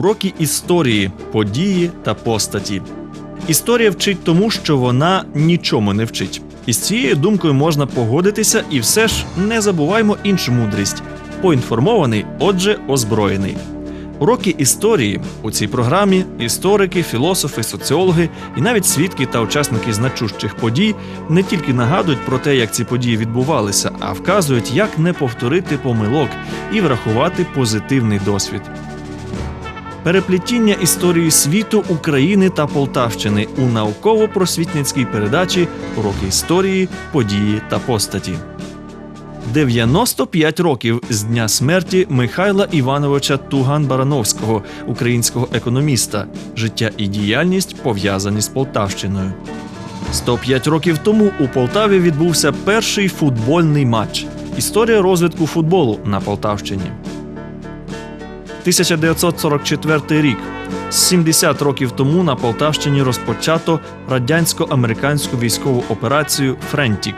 Уроки історії, події та постаті. Історія вчить тому, що вона нічому не вчить. І з цією думкою можна погодитися, і все ж не забуваймо іншу мудрість: поінформований, отже, озброєний. Уроки історії у цій програмі історики, філософи, соціологи і навіть свідки та учасники значущих подій не тільки нагадують про те, як ці події відбувалися, а вказують, як не повторити помилок і врахувати позитивний досвід. Переплетіння історії світу, України та Полтавщини у науково-просвітницькій передачі Уроки історії, події та постаті. 95 років з дня смерті Михайла Івановича Туган-Барановського, українського економіста, життя і діяльність пов'язані з Полтавщиною. 105 років тому у Полтаві відбувся перший футбольний матч. Історія розвитку футболу на Полтавщині. 1944 рік. 70 років тому на Полтавщині розпочато радянсько-американську військову операцію Френтік.